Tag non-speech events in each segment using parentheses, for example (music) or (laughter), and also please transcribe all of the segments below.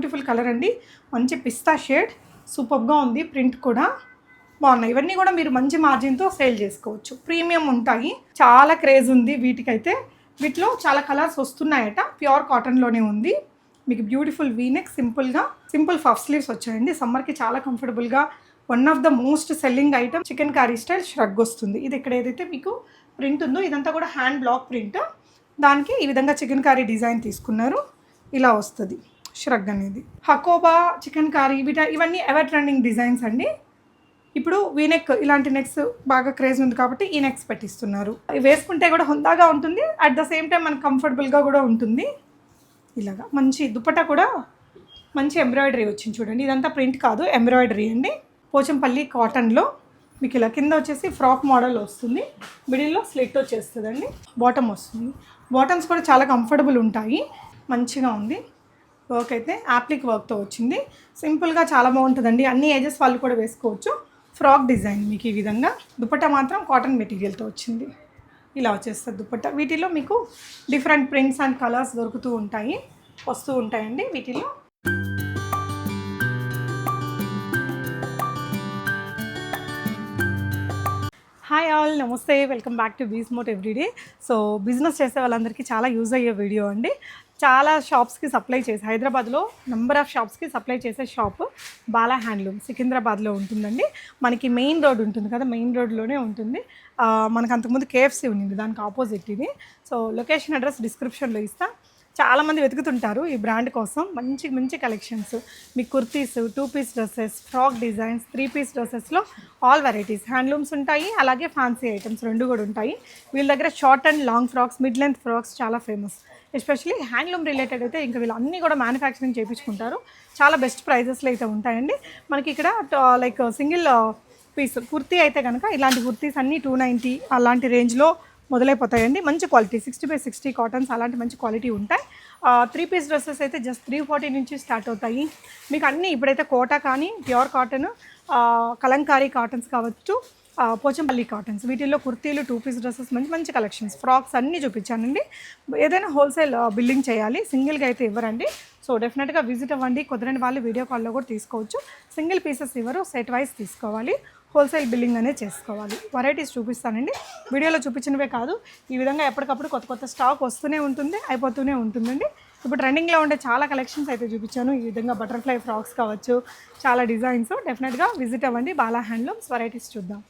Beautiful colour అండి. మంచి పిస్తా shade. సూపర్గా ఉంది. ప్రింట్ కూడా బాగున్నాయి. ఇవన్నీ కూడా మీరు మంచి మార్జిన్తో సేల్ చేసుకోవచ్చు. ప్రీమియం ఉంటాయి. చాలా క్రేజ్ ఉంది వీటికైతే. వీటిలో చాలా కలర్స్ వస్తున్నాయట. ప్యూర్ కాటన్లోనే ఉంది. మీకు బ్యూటిఫుల్ వీనెక్ సింపుల్గా సింపుల్ ఫఫ్ స్లీవ్స్ వచ్చాయండి. సమ్మర్కి చాలా కంఫర్టబుల్గా one of the most selling item chikankari style shrug వస్తుంది. ఇది ఇక్కడ ఏదైతే మీకు ప్రింట్ ఉందో ఇదంతా కూడా హ్యాండ్ బ్లాక్ ప్రింట్ దానికి ఈ విధంగా చికెన్ కర్రీ డిజైన్ తీసుకున్నారు. ఇలా వస్తుంది. ష్రగ్ అనేది. హకోబా చికెన్ కర్రీ వీట ఇవన్నీ ఎవర్ ట్రెండింగ్ డిజైన్స్ అండి. ఇప్పుడు వీనెక్ ఇలాంటి నెక్స్ బాగా క్రేజ్ ఉంది కాబట్టి ఈ నెక్స్ పెట్టిస్తున్నారు. వేసుకుంటే కూడా హుందాగా ఉంటుంది. అట్ ద సేమ్ టైం మనకు కంఫర్టబుల్గా కూడా ఉంటుంది. ఇలాగా మంచి దుప్పట కూడా మంచి ఎంబ్రాయిడరీ వచ్చింది చూడండి. ఇదంతా ప్రింట్ కాదు ఎంబ్రాయిడరీ అండి. పోచంపల్లి కాటన్లో మీకు ఇలా కింద వచ్చేసి ఫ్రాక్ మోడల్ వస్తుంది. మిడిల్లో స్లిట్ వచ్చేస్తుందండి. బాటమ్ వస్తుంది. బాటమ్స్ కూడా చాలా కంఫర్టబుల్ ఉంటాయి. మంచిగా ఉంది. వర్క్ అయితే యాప్లిక్ వర్క్తో వచ్చింది. సింపుల్గా చాలా బాగుంటుందండి. అన్ని ఏజెస్ వాళ్ళు కూడా వేసుకోవచ్చు. ఫ్రాక్ డిజైన్ మీకు ఈ విధంగా. దుపట్టా మాత్రం కాటన్ మెటీరియల్తో వచ్చింది. ఇలా వచ్చేస్తుంది దుపట్టా. వీటిలో మీకు డిఫరెంట్ ప్రింట్స్ అండ్ కలర్స్ దొరుకుతూ ఉంటాయి. వస్తూ ఉంటాయండి వీటిలో. Hi all. నమస్తే. వెల్కమ్ బ్యాక్ టు బీస్ మోట్ ఎవ్రీడే. సో బిజినెస్ చేసే వాళ్ళందరికీ చాలా యూజ్ అయ్యే వీడియో అండి. చాలా షాప్స్కి సప్లై చేసి హైదరాబాద్లో నెంబర్ ఆఫ్ షాప్స్కి సప్లై చేసే షాప్ బాలా హ్యాండ్లూమ్ సికింద్రాబాద్లో ఉంటుందండి. మనకి మెయిన్ రోడ్ ఉంటుంది కదా మెయిన్ రోడ్లోనే ఉంటుంది. మనకు అంతకుముందు కేఎఫ్సీ ఉంది దానికి ఆపోజిట్ ఇది. సో లొకేషన్ అడ్రస్ డిస్క్రిప్షన్లో ఇస్తా. చాలామంది వెతుకుతుంటారు ఈ బ్రాండ్ కోసం. మంచి మంచి కలెక్షన్స్. మీ kurtis two piece dresses frock designs three piece డ్రెస్సెస్లో all varieties. Handlooms ఉంటాయి అలాగే ఫ్యాన్సీ ఐటమ్స్ రెండు కూడా ఉంటాయి. వీళ్ళ దగ్గర short and long frocks mid length frocks చాలా ఫేమస్. ఎస్పెషలీ హ్యాండ్లూమ్ రిలేటెడ్ అయితే ఇంకా వీళ్ళు అన్నీ కూడా మ్యానుఫ్యాక్చరింగ్ చేయించుకుంటారు. చాలా బెస్ట్ ప్రైజెస్లో అయితే ఉంటాయండి. మనకి ఇక్కడ లైక్ సింగిల్ పీస్ కుర్తీ అయితే కనుక ఇలాంటి కుర్తీస్ అన్నీ టూ నైంటీ అలాంటి రేంజ్లో మొదలైపోతాయండి. మంచి quality. Sixty by sixty cottons అలాంటి మంచి క్వాలిటీ ఉంటాయి. త్రీ పీస్ డ్రెస్సెస్ అయితే జస్ట్ త్రీ ఫార్టీ నుంచి స్టార్ట్ అవుతాయి. మీకు అన్నీ ఇప్పుడైతే కోటా కానీ ప్యూర్ కాటన్ కలంకారీ కాటన్స్ కావచ్చు పోచంపల్లి కాటన్స్. వీటిల్లో కుర్తీలు టూ పీస్ డ్రెస్సెస్ మంచి మంచి కలెక్షన్స్ ఫ్రాక్స్ అన్నీ చూపించానండి. ఏదైనా హోల్సేల్ బిల్లింగ్ చేయాలి. సింగిల్గా అయితే ఇవ్వరండి. సో డెఫినెట్గా విజిట్ అవ్వండి. కుదరని వాళ్ళు వీడియో కాల్లో కూడా తీసుకోవచ్చు. సింగిల్ పీసెస్ ఇవ్వరు. సెట్ వైజ్ తీసుకోవాలి. హోల్సేల్ బిల్లింగ్ అనేది చేసుకోవాలి. వెరైటీస్ చూపిస్తానండి. వీడియోలో చూపించినవే కాదు. ఈ విధంగా ఎప్పటికప్పుడు కొత్త కొత్త స్టాక్ వస్తూనే ఉంటుంది అయిపోతూనే ఉంటుందండి. ఇప్పుడు ట్రెండింగ్లో ఉండే చాలా కలెక్షన్స్ అయితే చూపించాను. ఈ విధంగా బటర్ఫ్లై ఫ్రాక్స్ కావచ్చు చాలా డిజైన్స్ డెఫినెట్గా విజిట్ అవ్వండి. బాలా హ్యాండ్లూమ్స్ వెరైటీస్ చూద్దాం.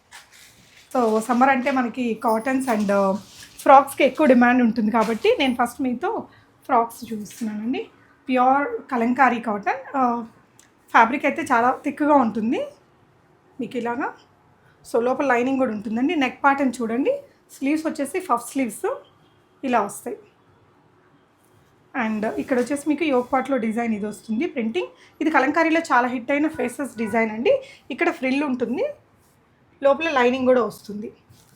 సో సమ్మర్ అంటే మనకి కాటన్స్ అండ్ ఫ్రాక్స్కి ఎక్కువ డిమాండ్ ఉంటుంది కాబట్టి నేను ఫస్ట్ మీతో ఫ్రాక్స్ చూపిస్తున్నానండి. Pure Kalamkari cotton fabric uh, అయితే చాలా థిక్గా ఉంటుంది. మీకు ఇలాగా. సో లోపల లైనింగ్ కూడా ఉంటుందండి. నెక్ ప్యాటర్న్ చూడండి. స్లీవ్స్ వచ్చేసి ఫఫ్ స్లీవ్స్ ఇలా వస్తాయి. అండ్ ఇక్కడ వచ్చేసి మీకు యోగ్ పాట్లో డిజైన్ ఇది వస్తుంది ప్రింటింగ్. ఇది కలంకారీలో చాలా హిట్ అయిన ఫేసెస్ డిజైన్ అండి. ఇక్కడ ఫ్రిల్ ఉంటుంది. లోపల లైనింగ్ కూడా వస్తుంది.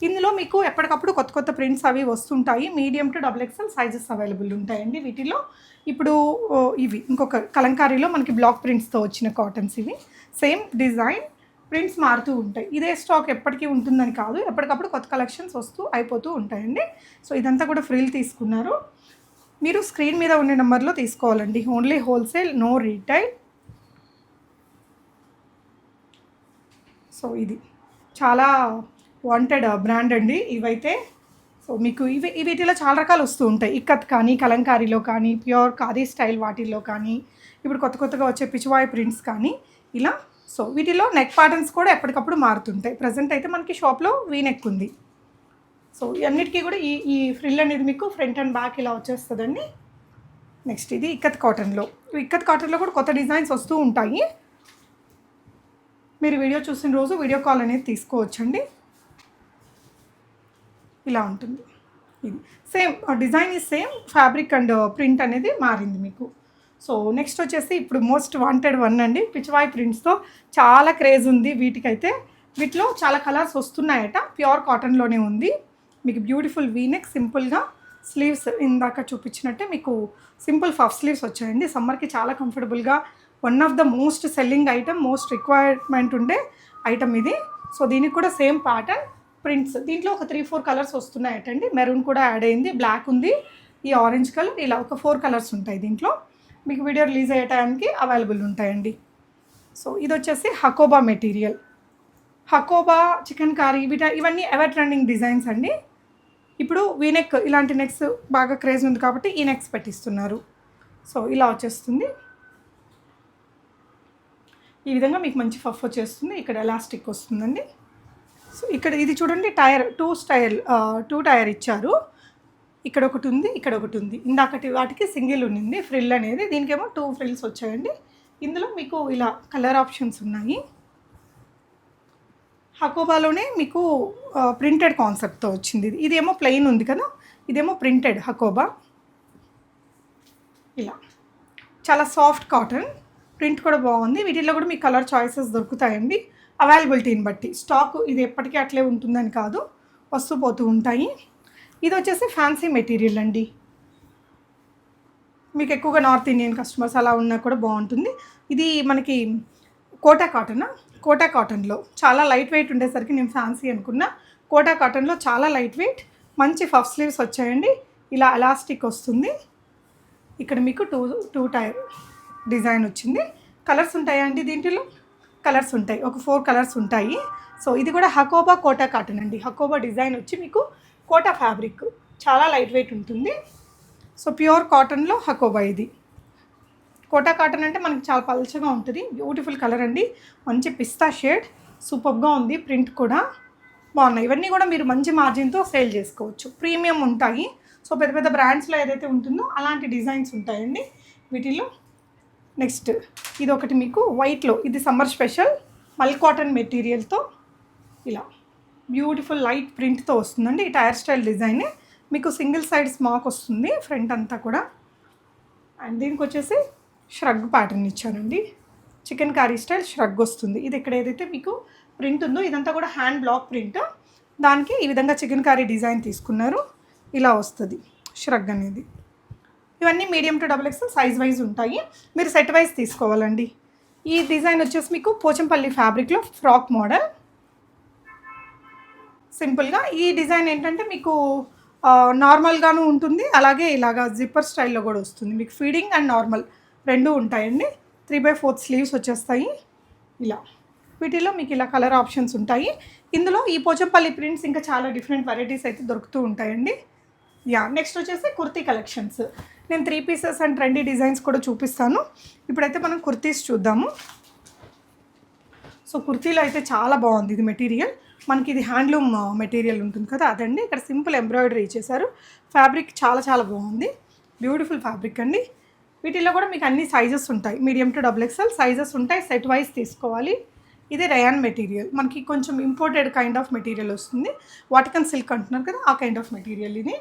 ఇందులో మీకు ఎప్పటికప్పుడు కొత్త కొత్త ప్రింట్స్ అవి వస్తుంటాయి. Medium to double XL sizes available ఉంటాయండి వీటిలో. ఇప్పుడు ఇవి. ఇంకొక కలంకారీలో మనకి బ్లాక్ ప్రింట్స్తో వచ్చిన కాటన్స్ ఇవి. Same design. ప్రింట్స్ మారుతూ ఉంటాయి. ఇదే స్టాక్ ఎప్పటికీ ఉంటుందని కాదు. ఎప్పటికప్పుడు కొత్త కలెక్షన్స్ వస్తూ అయిపోతూ ఉంటాయండి. సో ఇదంతా కూడా ఫ్రీలు తీసుకున్నారు. మీరు స్క్రీన్ మీద ఉండే నెంబర్లో తీసుకోవాలండి. Only wholesale no retail so ఇది. చాలా వాంటెడ్ బ్రాండ్ uh, అండి ఇవైతే. సో మీకు ఇవి వీటిలో చాలా రకాలు వస్తూ ఉంటాయి. ఇక్కత్ కానీ కలంకారీలో కానీ ప్యూర్ ఖాదీ స్టైల్ వాటిల్లో కానీ ఇప్పుడు కొత్త కొత్తగా వచ్చే పిచ్చివాయి ప్రింట్స్ కానీ ఇలా సో వీటిలో నెక్ ప్యాటర్న్స్ కూడా ఎప్పటికప్పుడు మారుతుంటాయి. ప్రజెంట్ అయితే మనకి షాప్లో వీ నెక్ ఉంది. సో ఇవన్నిటికీ కూడా ఈ ఈ ఫ్రిల్ అనేది మీకు ఫ్రంట్ అండ్ బ్యాక్ ఇలా వచ్చేస్తుందండి. నెక్స్ట్ ఇది ఇక్కత్ కాటన్లో ఇక్కత్ కాటన్లో కూడా కొత్త డిజైన్స్ వస్తూ ఉంటాయి. మీరు వీడియో చూసిన రోజు వీడియో కాల్ అనేది తీసుకోవచ్చండి. ఇలా ఉంటుంది. ఇది. సేమ్ డిజైన్ ఈ సేమ్ ఫ్యాబ్రిక్ అండ్ ప్రింట్ అనేది మారింది మీకు. సో నెక్స్ట్ వచ్చేసి ఇప్పుడు మోస్ట్ వాంటెడ్ వన్ అండి పిచ్వాయ్ ప్రింట్స్తో చాలా క్రేజ్ ఉంది వీటికైతే. వీటిలో చాలా కలర్స్ వస్తున్నాయట ప్యూర్ కాటన్లోనే ఉంది. మీకు బ్యూటిఫుల్ వీనెక్ సింపుల్గా స్లీవ్స్ ఇందాక చూపించినట్టే మీకు సింపుల్ ఫఫ్ స్లీవ్స్ వచ్చాయండి. సమ్మర్కి చాలా కంఫర్టబుల్గా one of the most selling item most requirement ఉండే ఐటమ్ ఇది. సో దీనికి కూడా సేమ్ ప్యాటర్న్ ప్రింట్స్. దీంట్లో ఒక త్రీ ఫోర్ కలర్స్ వస్తున్నాయటండి. మెరూన్ కూడా యాడ్ అయింది బ్లాక్ ఉంది. ఈ ఆరెంజ్ కలర్ ఇలా ఒక ఫోర్ కలర్స్ ఉంటాయి దీంట్లో. మీకు వీడియో రిలీజ్ అయ్యే టైంకి అవైలబుల్ ఉంటాయండి. సో ఇది వచ్చేసి హకోబా మెటీరియల్. హకోబా చికెన్ కర్రీ వీట ఇవన్నీ ఎవర్ ట్రెండింగ్ డిజైన్స్ అండి. ఇప్పుడు వీనెక్ ఇలాంటి నెక్స్ బాగా క్రేజ్ ఉంది కాబట్టి ఈ నెక్స్ పెట్టిస్తున్నారు. సో ఇలా వచ్చేస్తుంది. ఈ విధంగా మీకు మంచి ఫఫ్ వచ్చేస్తుంది. ఇక్కడ ఎలాస్టిక్ వస్తుందండి. సో ఇక్కడ ఇది చూడండి tier two style two tier ఇచ్చారు. ఇక్కడ ఒకటి ఉంది ఇక్కడ ఒకటి ఉంది. ఇందాకటి వాటికి సింగిల్ ఉండింది ఫ్రిల్ అనేది దీనికేమో టూ ఫ్రిల్స్ వచ్చాయండి. ఇందులో మీకు ఇలా కలర్ ఆప్షన్స్ ఉన్నాయి. హకోబాలోనే మీకు ప్రింటెడ్ కాన్సెప్ట్తో వచ్చింది. ఇది ఇదేమో ప్లెయిన్ ఉంది కదా? ఇదేమో ప్రింటెడ్ హకోబా. ఇలా. చాలా సాఫ్ట్ కాటన్. ప్రింట్ కూడా బాగుంది. వీటిల్లో కూడా మీకు కలర్ చాయిసెస్ దొరుకుతాయండి. అవైలబిలిటీని బట్టి. స్టాక్ ఇది ఎప్పటికీ అట్లే ఉంటుందని కాదు. వస్తూ పోతూ ఉంటాయి. ఇది వచ్చేసి ఫ్యాన్సీ మెటీరియల్ అండి. మీకు ఎక్కువగా నార్త్ ఇండియన్ కస్టమర్స్ అలా ఉన్నా కూడా బాగుంటుంది. ఇది మనకి కోటా కాటన్ కోటా కాటన్లో చాలా లైట్ వెయిట్ ఉండేసరికి నేను ఫ్యాన్సీ అనుకున్నా. కోటా కాటన్లో చాలా లైట్ వెయిట్ మంచి ఫఫ్ స్లీవ్స్ వచ్చాయండి. ఇలా ఎలాస్టిక్ వస్తుంది. ఇక్కడ మీకు టూ టూ టైర్ డిజైన్ వచ్చింది. కలర్స్ ఉంటాయా అండి దీంట్లో? కలర్స్ ఉంటాయి. ఒక ఫోర్ కలర్స్ ఉంటాయి. సో ఇది కూడా హకోబా కోటా కాటన్ అండి. హకోబా డిజైన్ వచ్చి మీకు కోటా ఫ్యాబ్రిక్ చాలా లైట్ వెయిట్ ఉంటుంది. సో ప్యూర్ కాటన్లో హకోబా ఇది. కోటా కాటన్ అంటే మనకి చాలా పల్చగా ఉంటుంది. బ్యూటిఫుల్ కలర్ అండి. మంచి పిస్తా షేడ్. సూపర్గా ఉంది. ప్రింట్ కూడా బాగున్నాయి. ఇవన్నీ కూడా మీరు మంచి మార్జిన్తో సేల్ చేసుకోవచ్చు. ప్రీమియం ఉంటాయి. సో పెద్ద పెద్ద బ్రాండ్స్లో ఏదైతే ఉంటుందో అలాంటి డిజైన్స్ ఉంటాయండి. వీటిలో నెక్స్ట్ ఇది ఒకటి మీకు వైట్లో. ఇది సమ్మర్ స్పెషల్. మల్ కాటన్ మెటీరియల్తో ఇలా. బ్యూటిఫుల్ లైట్ ప్రింట్తో వస్తుందండి. ఈ టైర్ స్టైల్ డిజైన్ మీకు సింగిల్ సైడ్ స్మాక్ వస్తుంది ఫ్రంట్ అంతా కూడా. అండ్ దీనికి వచ్చేసి ష్రగ్ ప్యాటర్న్ ఇచ్చానండి. చికెన్ కర్రీ స్టైల్ ష్రగ్ వస్తుంది. ఇది ఇక్కడ ఏదైతే మీకు ప్రింట్ ఉందో ఇదంతా కూడా హ్యాండ్ బ్లాక్ ప్రింట్ దానికి ఈ విధంగా చికెన్ కర్రీ డిజైన్ తీసుకున్నారు. ఇలా వస్తుంది ష్రగ్ అనేది. ఇవన్నీ medium to double X size wise ఉంటాయి. మీరు సెట్ వైజ్ తీసుకోవాలండి. ఈ డిజైన్ వచ్చేసి మీకు పోచంపల్లి ఫ్యాబ్రిక్లో ఫ్రాక్ మోడల్ సింపుల్గా. ఈ డిజైన్ ఏంటంటే మీకు నార్మల్గాను ఉంటుంది. అలాగే ఇలాగా జిప్పర్ స్టైల్లో కూడా వస్తుంది. మీకు ఫీడింగ్ అండ్ నార్మల్ రెండు ఉంటాయండి. త్రీ బై ఫోర్త్ స్లీవ్స్ వచ్చేస్తాయి. ఇలా. వీటిలో మీకు ఇలా కలర్ ఆప్షన్స్ ఉంటాయి. ఇందులో ఈ పోచంపల్లి ప్రింట్స్ ఇంకా చాలా డిఫరెంట్ వెరైటీస్ అయితే దొరుకుతూ ఉంటాయండి. యా నెక్స్ట్ వచ్చేసి కుర్తీ కలెక్షన్స్. నేను three pieces and trendy designs కూడా చూపిస్తాను. ఇప్పుడైతే మనం కుర్తీస్ చూద్దాము. సో కుర్తీలో అయితే చాలా బాగుంది ఇది మెటీరియల్. మనకి ఇది హ్యాండ్లూమ్ మెటీరియల్ ఉంటుంది కదా అదండి. ఇక్కడ సింపుల్ ఎంబ్రాయిడరీ చేశారు ఫ్యాబ్రిక్ చాలా చాలా బాగుంది. బ్యూటిఫుల్ ఫ్యాబ్రిక్ అండి. వీటిల్లో కూడా మీకు అన్ని సైజెస్ ఉంటాయి. Medium to double XL sizes ఉంటాయి. సెట్ వైజ్ తీసుకోవాలి. ఇది రయాన్ మెటీరియల్. మనకి కొంచెం ఇంపోర్టెడ్ కైండ్ ఆఫ్ మెటీరియల్ వస్తుంది. వాటికన్ సిల్క్ అంటున్నారు కదా ఆ కైండ్ ఆఫ్ మెటీరియల్ ఇది.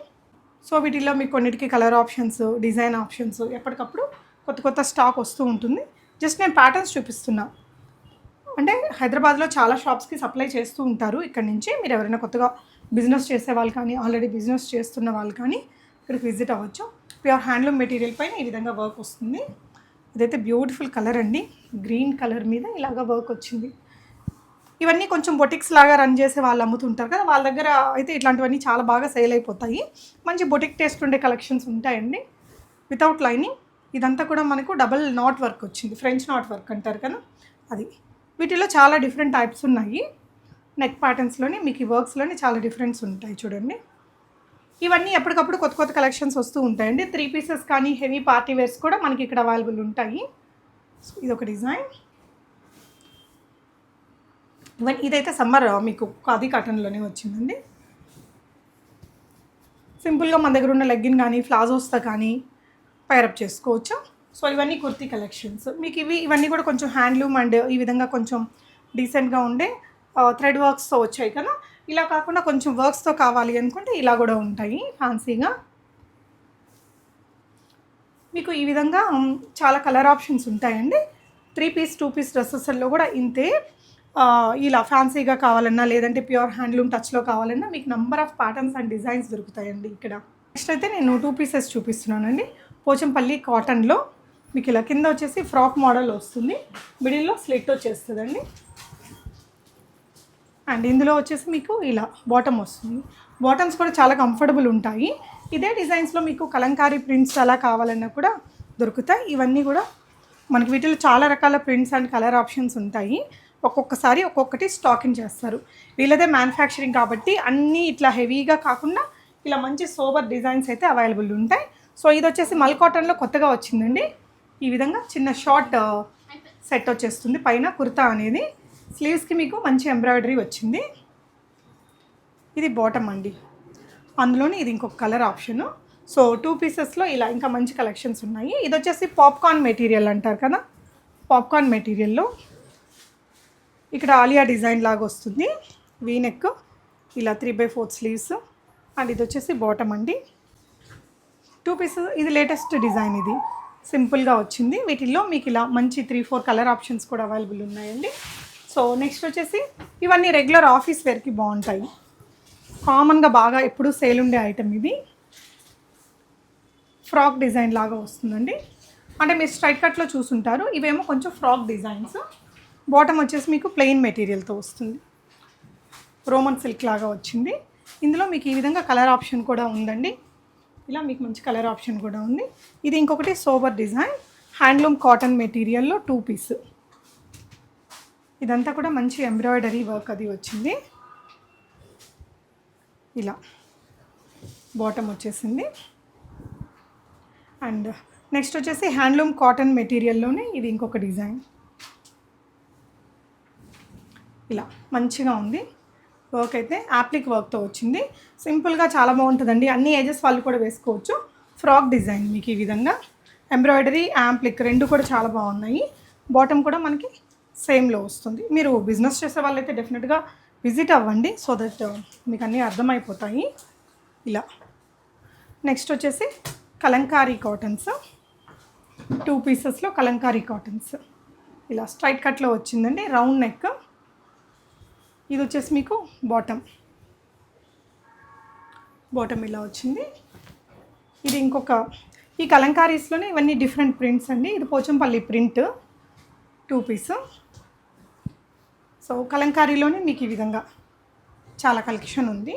సో వీటిల్లో మీకు కొన్నిటికి కలర్ ఆప్షన్స్ డిజైన్ ఆప్షన్స్ ఎప్పటికప్పుడు కొత్త కొత్త స్టాక్ వస్తూ ఉంటుంది. జస్ట్ నేను ప్యాటర్న్స్ చూపిస్తున్నాను అంటే హైదరాబాద్లో చాలా షాప్స్కి సప్లై చేస్తూ ఉంటారు ఇక్కడ నుంచి. మీరు ఎవరైనా కొత్తగా బిజినెస్ చేసే వాళ్ళు కానీ ఆల్రెడీ బిజినెస్ చేస్తున్న వాళ్ళు కానీ ఇక్కడికి విజిట్ అవ్వచ్చు. ప్యూర్ హ్యాండ్లూమ్ మెటీరియల్ పైన ఈ విధంగా వర్క్ వస్తుంది. ఇదైతే బ్యూటిఫుల్ కలర్ అండి. గ్రీన్ కలర్ మీద ఇలాగ వర్క్ వచ్చింది. ఇవన్నీ కొంచెం బొటిక్స్ లాగా రన్ చేసే వాళ్ళు అమ్ముతుంటారు కదా వాళ్ళ దగ్గర అయితే ఇట్లాంటివన్నీ చాలా బాగా సేల్ అయిపోతాయి. మంచి బొటిక్ టేస్ట్ ఉండే కలెక్షన్స్ ఉంటాయండి. వితౌట్ లైనింగ్ ఇదంతా కూడా మనకు డబల్ నాట్ వర్క్ వచ్చింది. ఫ్రెంచ్ నాట్ వర్క్ అంటారు కదా అది. వీటిలో చాలా డిఫరెంట్ టైప్స్ ఉన్నాయి. నెక్ ప్యాటర్న్స్లోని మీకు ఈ వర్క్స్లోని చాలా డిఫరెన్స్ ఉంటాయి చూడండి. ఇవన్నీ ఎప్పటికప్పుడు కొత్త కొత్త కలెక్షన్స్ వస్తూ ఉంటాయండి. త్రీ పీసెస్ కానీ హెవీ పార్టీ వేర్స్ కూడా మనకి ఇక్కడ అవైలబుల్ ఉంటాయి. ఇదొక ఇది ఒక డిజైన్ ఇవన్నీ ఇదైతే సమ్మర్ మీకు అది కాటన్లోనే వచ్చిందండి. సింపుల్గా మన దగ్గర ఉన్న లెగ్గిన్ కానీ ఫ్లాజోస్తో కానీ పైరప్ చేసుకోవచ్చు. సో ఇవన్నీ కుర్తీ కలెక్షన్స్ మీకు ఇవి ఇవన్నీ కూడా కొంచెం హ్యాండ్లూమ్ అండ్ ఈ విధంగా కొంచెం డీసెంట్గా ఉండే థ్రెడ్ వర్క్స్తో వచ్చాయి కదా. ఇలా కాకుండా కొంచెం వర్క్స్తో కావాలి అనుకుంటే ఇలా కూడా ఉంటాయి ఫ్యాన్సీగా మీకు ఈ విధంగా చాలా కలర్ ఆప్షన్స్ ఉంటాయండి. త్రీ పీస్ టూ పీస్ డ్రెస్సెస్లో కూడా ఇంతే. ఇలా ఫ్యాన్సీగా కావాలన్నా లేదంటే ప్యూర్ హ్యాండ్లూమ్ టచ్లో కావాలన్నా మీకు number of patterns and designs దొరుకుతాయండి ఇక్కడ. నెక్స్ట్ అయితే నేను టూ పీసెస్ చూపిస్తున్నానండి. పోచంపల్లి కాటన్లో మీకు ఇలా కింద వచ్చేసి ఫ్రాక్ మోడల్ వస్తుంది. మిడిల్లో స్లిట్ వచ్చేస్తుందండి. అండ్ ఇందులో వచ్చేసి మీకు ఇలా బాటమ్ వస్తుంది. బాటమ్స్ కూడా చాలా కంఫర్టబుల్ ఉంటాయి. ఇదే డిజైన్స్లో మీకు కలంకారీ ప్రింట్స్ అలా కావాలన్నా కూడా దొరుకుతాయి. ఇవన్నీ కూడా మనకి వీటిలో చాలా రకాల ప్రింట్స్ అండ్ కలర్ ఆప్షన్స్ ఉంటాయి. ఒక్కొక్కసారి ఒక్కొక్కటి స్టాకింగ్ చేస్తారు. వీళ్ళదే మ్యానుఫ్యాక్చరింగ్ కాబట్టి అన్నీ ఇట్లా హెవీగా కాకుండా ఇలా మంచి సోబర్ డిజైన్స్ అయితే అవైలబుల్ ఉంటాయి. సో ఇది వచ్చేసి మల్ కాటన్లో కొత్తగా వచ్చిందండి. ఈ విధంగా చిన్న షార్ట్ సెట్ వచ్చేస్తుంది. పైన కుర్తా అనేది స్లీవ్స్కి మీకు మంచి ఎంబ్రాయిడరీ వచ్చింది. ఇది బాటమ్ అండి. అందులోని ఇది ఇంకొక కలర్ ఆప్షను. సో టూ పీసెస్లో ఇలా ఇంకా మంచి కలెక్షన్స్ ఉన్నాయి. ఇది వచ్చేసి పాప్కార్న్ మెటీరియల్ అంటారు కదా? పాప్కార్న్ మెటీరియల్లో ఇక్కడ ఆలియా డిజైన్ లాగా వస్తుంది. వీనెక్ ఇలా three by fourth sleeves and ఇది వచ్చేసి బాటమ్ అండి. టూ పీసెస్ ఇది లేటెస్ట్ డిజైన్ ఇది. సింపుల్గా వచ్చింది. వీటిల్లో మీకు ఇలా మంచి త్రీ ఫోర్ కలర్ ఆప్షన్స్ కూడా అవైలబుల్ ఉన్నాయండి. సో నెక్స్ట్ వచ్చేసి ఇవన్నీ రెగ్యులర్ ఆఫీస్ వేర్కి బాగుంటాయి. కామన్గా బాగా ఎప్పుడూ సేల్ ఉండే ఐటమ్ ఇది ఫ్రాక్ డిజైన్ లాగా వస్తుందండి. అంటే మీరు స్ట్రైట్ కట్లో చూసుంటారు. ఇవేమో కొంచెం ఫ్రాక్ డిజైన్స్. బాటమ్ వచ్చేసి మీకు ప్లెయిన్ మెటీరియల్తో వస్తుంది. రోమన్ సిల్క్ లాగా వచ్చింది. ఇందులో మీకు ఈ విధంగా కలర్ ఆప్షన్ కూడా ఉందండి. ఇలా మీకు మంచి కలర్ ఆప్షన్ కూడా ఉంది. ఇది ఇంకొకటి సోబర్ డిజైన్ హ్యాండ్లూమ్ కాటన్ మెటీరియల్లో టూ పీస్ ఇదంతా కూడా మంచి ఎంబ్రాయిడరీ వర్క్ అది వచ్చింది. ఇలా బాటమ్ వచ్చేసింది. అండ్ నెక్స్ట్ వచ్చేసి హ్యాండ్లూమ్ కాటన్ మెటీరియల్లోనే ఇది ఇంకొక డిజైన్. ఇలా మంచిగా ఉంది. వర్క్ అయితే యాప్లిక్ వర్క్తో వచ్చింది. సింపుల్గా చాలా బాగుంటుందండి. అన్ని ఏజెస్ వాళ్ళు కూడా వేసుకోవచ్చు. ఫ్రాక్ డిజైన్ మీకు ఈ విధంగా. ఎంబ్రాయిడరీ యాంప్లిక్ రెండు కూడా చాలా బాగున్నాయి. బాటమ్ కూడా మనకి సేమ్లో వస్తుంది. మీరు బిజినెస్ చేసే వాళ్ళైతే డెఫినెట్గా విజిట్ అవ్వండి. సో దట్ uh, మీకు అన్నీ అర్థమైపోతాయి. ఇలా. నెక్స్ట్ వచ్చేసి కలంకారీ కాటన్స్ టూ పీసెస్లో కలంకారీ కాటన్స్ ఇలా స్ట్రైట్ కట్లో వచ్చిందండి. రౌండ్ నెక్ ఇది వచ్చేసి మీకు బాటమ్ బాటమ్ ఇలా వచ్చింది. ఇది ఇంకొక ఈ కలంకారీస్లోనే ఇవన్నీ డిఫరెంట్ ప్రింట్స్ అండి. ఇది Pochampally print two piece so కలంకారీలోనే మీకు ఈ విధంగా చాలా కలెక్షన్ ఉంది.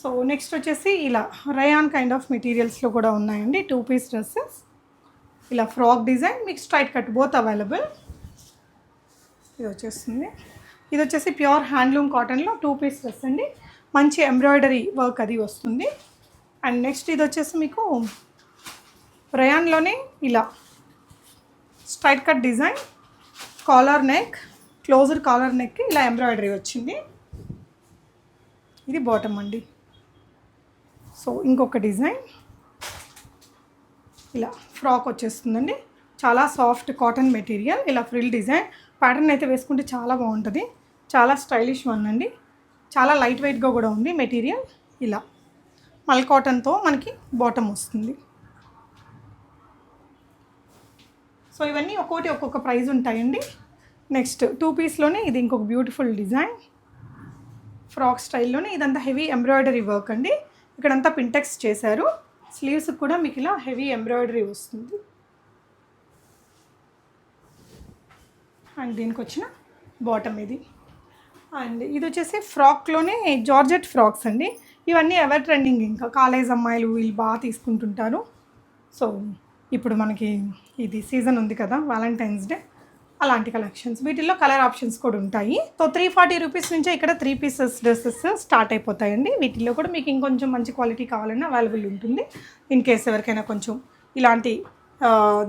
సో నెక్స్ట్ వచ్చేసి ఇలా రయాన్ కైండ్ ఆఫ్ మెటీరియల్స్లో కూడా ఉన్నాయండి. టూ పీస్ డ్రెస్సెస్ ఇలా ఫ్రాక్ డిజైన్ మీకు స్ట్రైట్ కట్ బోత్ అవైలబుల్ ఇది వచ్చేస్తుంది. ఇది వచ్చేసి ప్యూర్ హ్యాండ్లూమ్ కాటన్లో టూ పీస్ డ్రెస్ అండి. మంచి ఎంబ్రాయిడరీ వర్క్ అది వస్తుంది. అండ్ నెక్స్ట్ ఇది వచ్చేసి మీకు ప్రయాణ్లోనే ఇలా straight cut design collar neck closure collar నెక్కి ఇలా ఎంబ్రాయిడరీ వచ్చింది. ఇది బాటమ్ అండి. సో ఇంకొక డిజైన్. ఇలా ఫ్రాక్ వచ్చేస్తుందండి. చాలా సాఫ్ట్ కాటన్ మెటీరియల్ ఇలా ఫ్రిల్ డిజైన్. ప్యాటర్న్ అయితే వేసుకుంటే చాలా బాగుంటుంది. చాలా స్టైలిష్ వన్ అండి. చాలా లైట్ వెయిట్గా కూడా ఉంది మెటీరియల్. ఇలా మల్ కాటన్తో మనకి బాటమ్ వస్తుంది. సో ఇవన్నీ ఒక్కోటి ఒక్కొక్క ప్రైజ్ ఉంటాయండి. నెక్స్ట్ టూ పీస్లోనే ఇది ఇంకొక బ్యూటిఫుల్ డిజైన్. ఫ్రాక్ స్టైల్లోనే ఇదంతా హెవీ ఎంబ్రాయిడరీ వర్క్ అండి. ఇక్కడంతా పింటెక్స్ చేశారు. స్లీవ్స్ కూడా మీకు ఇలా హెవీ ఎంబ్రాయిడరీ వస్తుంది. అండ్ దీనికి వచ్చిన బాటమ్ ఇది. అండ్ ఇది వచ్చేసి ఫ్రాక్లోనే జార్జెట్ ఫ్రాక్స్ అండి. ఇవన్నీ ఎవర్ ట్రెండింగ్ ఇంకా? కాలేజ్ అమ్మాయిలు వీళ్ళు బాగా తీసుకుంటుంటారు. సో ఇప్పుడు మనకి ఇది సీజన్ ఉంది కదా వ్యాలంటైన్స్ డే. అలాంటి కలెక్షన్స్. వీటిల్లో కలర్ ఆప్షన్స్ కూడా ఉంటాయి. సో త్రీ ఫార్టీ రూపీస్ నుంచే ఇక్కడ త్రీ పీసెస్ డ్రెస్సెస్ స్టార్ట్ అయిపోతాయండి. వీటిల్లో కూడా మీకు ఇంకొంచెం మంచి క్వాలిటీ కావాలన్నా అవైలబుల్ ఉంటుంది. ఇన్ కేస్ ఎవరికైనా కొంచెం ఇలాంటి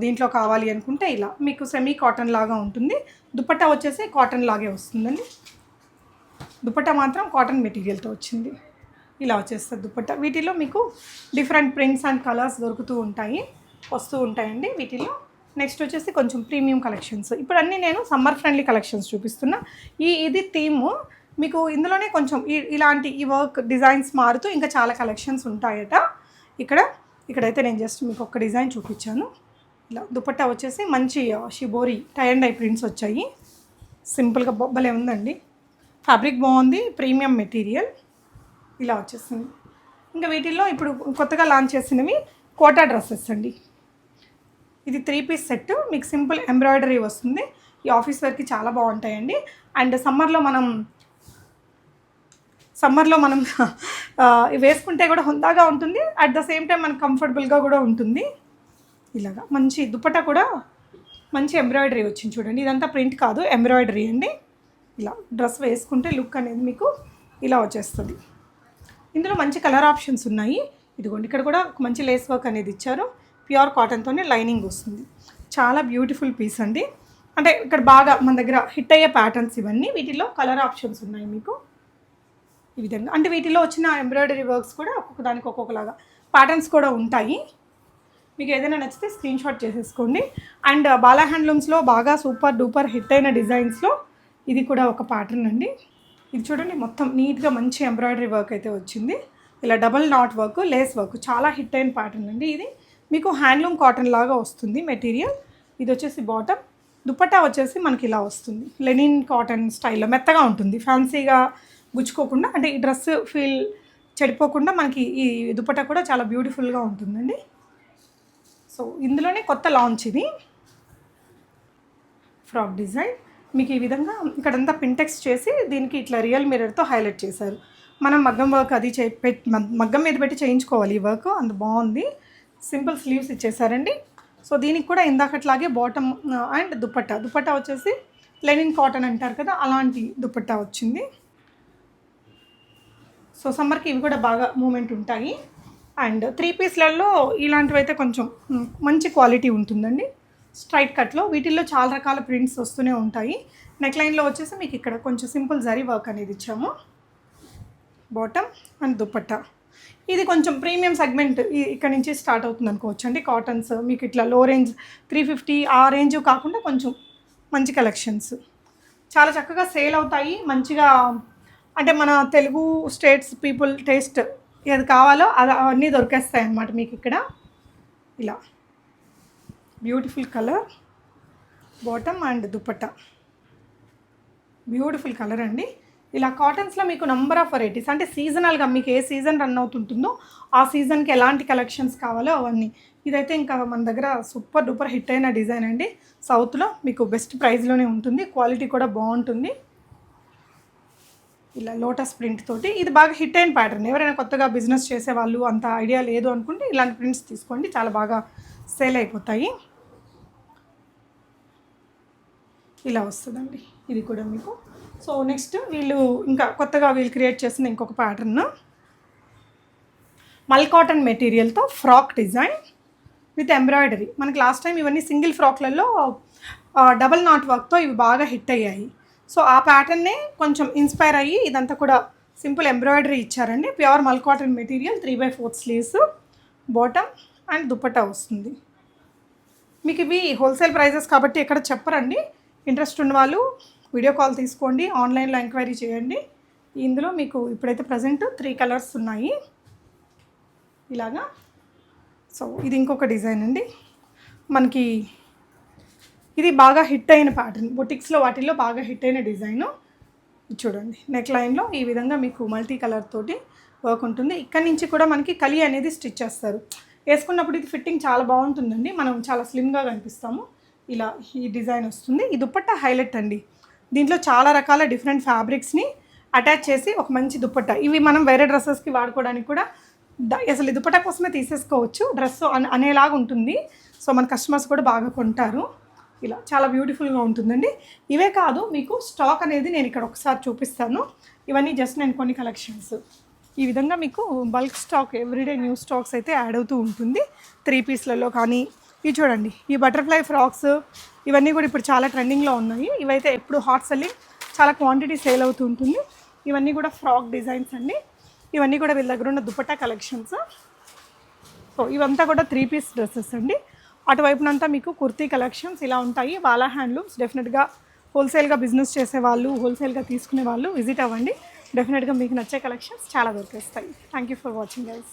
దీంట్లో కావాలి అనుకుంటే ఇలా. మీకు సెమీ కాటన్ లాగా ఉంటుంది. దుపట్టా వచ్చేసి కాటన్ లాగే వస్తుందండి. దుపట్టా మాత్రం కాటన్ మెటీరియల్తో వచ్చింది. ఇలా వచ్చేస్తుంది దుపట్టా. వీటిలో మీకు డిఫరెంట్ ప్రింట్స్ అండ్ కలర్స్ దొరుకుతూ ఉంటాయి. వస్తూ ఉంటాయండి వీటిలో. నెక్స్ట్ వచ్చేసి కొంచెం ప్రీమియం కలెక్షన్స్ ఇప్పుడు అన్నీ నేను సమ్మర్ ఫ్రెండ్లీ కలెక్షన్స్ చూపిస్తున్నా. ఈ ఇది థీము. మీకు ఇందులోనే కొంచెం ఇలాంటి ఈ వర్క్ డిజైన్స్ మారుతూ ఇంకా చాలా కలెక్షన్స్ ఉంటాయట. ఇక్కడ ఇక్కడైతే నేను జస్ట్ మీకు ఒక డిజైన్ చూపించాను. ఇలా దుపట్టా వచ్చేసి మంచి shibori tie and dye prints వచ్చాయి సింపుల్గా బొబ్బలే ఉందండి. ఫ్యాబ్రిక్ బాగుంది ప్రీమియం మెటీరియల్ ఇలా వచ్చేసింది. ఇంకా వీటిల్లో ఇప్పుడు కొత్తగా లాంచ్ చేసినవి కోటా డ్రెస్సెస్ అండి. ఇది త్రీ పీస్ సెట్ మీకు సింపుల్ ఎంబ్రాయిడరీ వస్తుంది. ఈ ఆఫీస్ వర్క్కి చాలా బాగుంటాయండి. అండ్ సమ్మర్లో మనం సమ్మర్లో మనం (laughs) వేసుకుంటే కూడా హుందాగా ఉంటుంది. అట్ ద సేమ్ టైం మనకు కంఫర్టబుల్గా కూడా ఉంటుంది. ఇలాగా మంచి దుప్పట కూడా మంచి ఎంబ్రాయిడరీ వచ్చింది చూడండి. ఇదంతా ప్రింట్ కాదు ఎంబ్రాయిడరీ అండి. ఇలా డ్రెస్ వేసుకుంటే లుక్ అనేది మీకు ఇలా వచ్చేస్తుంది. ఇందులో మంచి కలర్ ఆప్షన్స్ ఉన్నాయి. ఇదిగోండి ఇక్కడ కూడా మంచి లేస్ వర్క్ అనేది ఇచ్చారు. ప్యూర్ కాటన్తోనే లైనింగ్ వస్తుంది. చాలా బ్యూటిఫుల్ పీస్ అండి. అంటే ఇక్కడ బాగా మన దగ్గర హిట్ అయ్యే ప్యాటర్న్స్ ఇవన్నీ. వీటిలో కలర్ ఆప్షన్స్ ఉన్నాయి మీకు. ఈ విధంగా. అంటే వీటిలో వచ్చిన ఎంబ్రాయిడరీ వర్క్స్ కూడా ఒక్కొక్క దానికి ఒక్కొక్కలాగా ప్యాటర్న్స్ కూడా ఉంటాయి. మీకు ఏదైనా నచ్చితే స్క్రీన్ షాట్ చేసేసుకోండి. అండ్ బాలా హ్యాండ్లూమ్స్లో బాగా సూపర్ డూపర్ హిట్ అయిన డిజైన్స్లో ఇది కూడా ఒక ప్యాటర్న్ అండి. ఇది చూడండి మొత్తం నీట్గా మంచి ఎంబ్రాయిడరీ వర్క్ అయితే వచ్చింది. ఇలా double knot work lace work చాలా హిట్ అయిన ప్యాటర్న్ అండి ఇది. మీకు హ్యాండ్లూమ్ కాటన్ లాగా వస్తుంది మెటీరియల్ ఇది వచ్చేసి బాటమ్ దుపట్టా వచ్చేసి మనకి ఇలా వస్తుంది. లెనిన్ కాటన్ స్టైల్లో మెత్తగా ఉంటుంది. ఫ్యాన్సీగా గుచ్చుకోకుండా అంటే ఈ డ్రెస్ ఫీల్ చెడిపోకుండా మనకి ఈ దుపట్టా కూడా చాలా బ్యూటిఫుల్గా ఉంటుందండి. సో ఇందులోనే కొత్త లాంచ్ ఇది. Frock design. మీకు ఈ విధంగా ఇక్కడంతా పింటెక్స్ చేసి దీనికి ఇట్లా రియల్ మిర్రర్తో హైలైట్ చేశారు. మనం మగ్గం వర్క్ అది చే మగ్గం మీద పెట్టి చేయించుకోవాలి ఈ వర్క్. అంత బాగుంది. సింపుల్ స్లీవ్స్ ఇచ్చేసారండి సో దీనికి కూడా ఇందాకట్లాగే బాటమ్ అండ్ దుపట్టా. దుపట్టా వచ్చేసి లెనిన్ కాటన్ అంటారు కదా అలాంటి దుపట్టా వచ్చింది. సో సమ్మర్కి ఇవి కూడా బాగా మూమెంట్ ఉంటాయి. అండ్ త్రీ పీస్లలో ఇలాంటివి అయితే కొంచెం మంచి క్వాలిటీ ఉంటుందండి. స్ట్రైట్ కట్లో వీటిల్లో చాలా రకాల ప్రింట్స్ వస్తూనే ఉంటాయి. నెక్ లైన్లో వచ్చేసి మీకు ఇక్కడ కొంచెం సింపుల్ జరీ వర్క్ అనేది ఇచ్చాము. బాటమ్ అండ్ దుపట్టా ఇది కొంచెం ప్రీమియం సెగ్మెంట్ ఇక్కడ నుంచి స్టార్ట్ అవుతుంది అనుకోవచ్చు అండి కాటన్స్ మీకు ఇట్లా లో రేంజ్ త్రీ ఫిఫ్టీ ఆ రేంజ్ కాకుండా కొంచెం మంచి కలెక్షన్స్. చాలా చక్కగా సేల్ అవుతాయి. మంచిగా అంటే మన తెలుగు స్టేట్స్ పీపుల్ టేస్ట్ ఏది కావాలో అది అవన్నీ దొరికేస్తాయి అన్నమాట మీకు ఇక్కడ. ఇలా. Beautiful colour bottom and dupatta beautiful colour అండి. ఇలా కాటన్స్లో మీకు నంబర్ ఆఫ్ వెరైటీస్ అంటే సీజనల్గా మీకు ఏ సీజన్ రన్ అవుతుంటుందో ఆ సీజన్కి ఎలాంటి కలెక్షన్స్ కావాలో అవన్నీ. ఇదైతే ఇంకా మన దగ్గర సూపర్ డూపర్ హిట్ అయిన డిజైన్ అండి. సౌత్లో మీకు బెస్ట్ ప్రైస్లోనే ఉంటుంది. క్వాలిటీ కూడా బాగుంటుంది. ఇలా లోటస్ ప్రింట్ తోటి ఇది బాగా హిట్ అయిన ప్యాటర్న్. ఎవరైనా కొత్తగా బిజినెస్ చేసే వాళ్ళు అంత ఐడియా లేదు అనుకుంటే ఇలాంటి ప్రింట్స్ తీసుకోండి. చాలా బాగా సేల్ అయిపోతాయి. ఇలా వస్తుందండి. ఇది కూడా మీకు. సో నెక్స్ట్ వీళ్ళు ఇంకా కొత్తగా వీళ్ళు క్రియేట్ చేసిన ఇంకొక ప్యాటర్న్. మల్ కాటన్ మెటీరియల్తో ఫ్రాక్ డిజైన్ విత్ ఎంబ్రాయిడరీ. మనకి లాస్ట్ టైం ఇవన్నీ సింగిల్ ఫ్రాక్లలో డబల్ నాట్ వర్క్తో ఇవి బాగా హిట్ అయ్యాయి. సో ఆ ప్యాటర్నే కొంచెం ఇన్స్పైర్ అయ్యి ఇదంతా కూడా సింపుల్ ఎంబ్రాయిడరీ ఇచ్చారండి. ప్యూర్ మల్ cotton material three by fourth sleeves bottom and dupatta వస్తుంది. మీకు ఇవి హోల్సేల్ ప్రైజెస్ కాబట్టి ఎక్కడ చెప్పరండి. ఇంట్రెస్ట్ ఉన్న వాళ్ళు వీడియో కాల్ తీసుకోండి ఆన్లైన్లో ఎంక్వైరీ చేయండి. ఇందులో మీకు ఇప్పుడైతే ప్రజెంట్ త్రీ కలర్స్ ఉన్నాయి. ఇలాగా. సో ఇది ఇంకొక డిజైన్ అండి. మనకి ఇది బాగా హిట్ అయిన ప్యాటర్న్ బొటిక్స్లో వాటిల్లో బాగా హిట్ అయిన డిజైను. చూడండి నెక్ లైన్లో ఈ విధంగా మీకు మల్టీ కలర్ తోటి వర్క్ ఉంటుంది. ఇక్కడ నుంచి కూడా మనకి కలి అనేది స్టిచ్ చేస్తారు. వేసుకున్నప్పుడు ఇది ఫిట్టింగ్ చాలా బాగుంటుందండి. మనం చాలా స్లిమ్గా కనిపిస్తాము. ఇలా ఈ డిజైన్ వస్తుంది. ఈ దుప్పట్ట హైలైట్ అండి. దీంట్లో చాలా రకాల డిఫరెంట్ ఫ్యాబ్రిక్స్ని అటాచ్ చేసి ఒక మంచి దుప్పట్ట. ఇవి మనం వేరే డ్రెస్సెస్కి వాడుకోవడానికి కూడా అసలు ఈ దుపట్టా కోసమే తీసేసుకోవచ్చు. డ్రెస్ అనేలాగా ఉంటుంది. సో మన కస్టమర్స్ కూడా బాగా కొంటారు. ఇలా చాలా బ్యూటిఫుల్గా ఉంటుందండి. ఇవే కాదు మీకు స్టాక్ అనేది నేను ఇక్కడ ఒకసారి చూపిస్తాను. ఇవన్నీ జస్ట్ నేను కొన్ని కలెక్షన్స్ ఈ విధంగా మీకు bulk stock everyday new stocks అయితే యాడ్ అవుతూ ఉంటుంది. త్రీ పీస్లలో కానీ ఇవి చూడండి. ఈ బటర్ఫ్లై ఫ్రాక్స్ ఇవన్నీ కూడా ఇప్పుడు చాలా ట్రెండింగ్లో ఉన్నాయి. ఇవైతే ఎప్పుడు హాట్ సెల్లింగ్ చాలా క్వాంటిటీ సేల్ అవుతూ ఉంటుంది. ఇవన్నీ కూడా ఫ్రాక్ డిజైన్స్ అండి. ఇవన్నీ కూడా వీళ్ళ దగ్గర ఉన్న దుపట్టా కలెక్షన్స్ సో ఇవంతా కూడా త్రీ పీస్ డ్రెస్సెస్ అండి. అటువైపునంతా మీకు కుర్తీ కలెక్షన్స్ ఇలా ఉంటాయి. వాలా హ్యాండ్లూమ్స్ డెఫినెట్గా హోల్సేల్గా బిజినెస్ చేసే వాళ్ళు హోల్సేల్గా తీసుకునే వాళ్ళు విజిట్ అవ్వండి. డెఫినెట్గా మీకు నచ్చే కలెక్షన్స్ చాలా దొరికేస్తాయి. Thank you for watching guys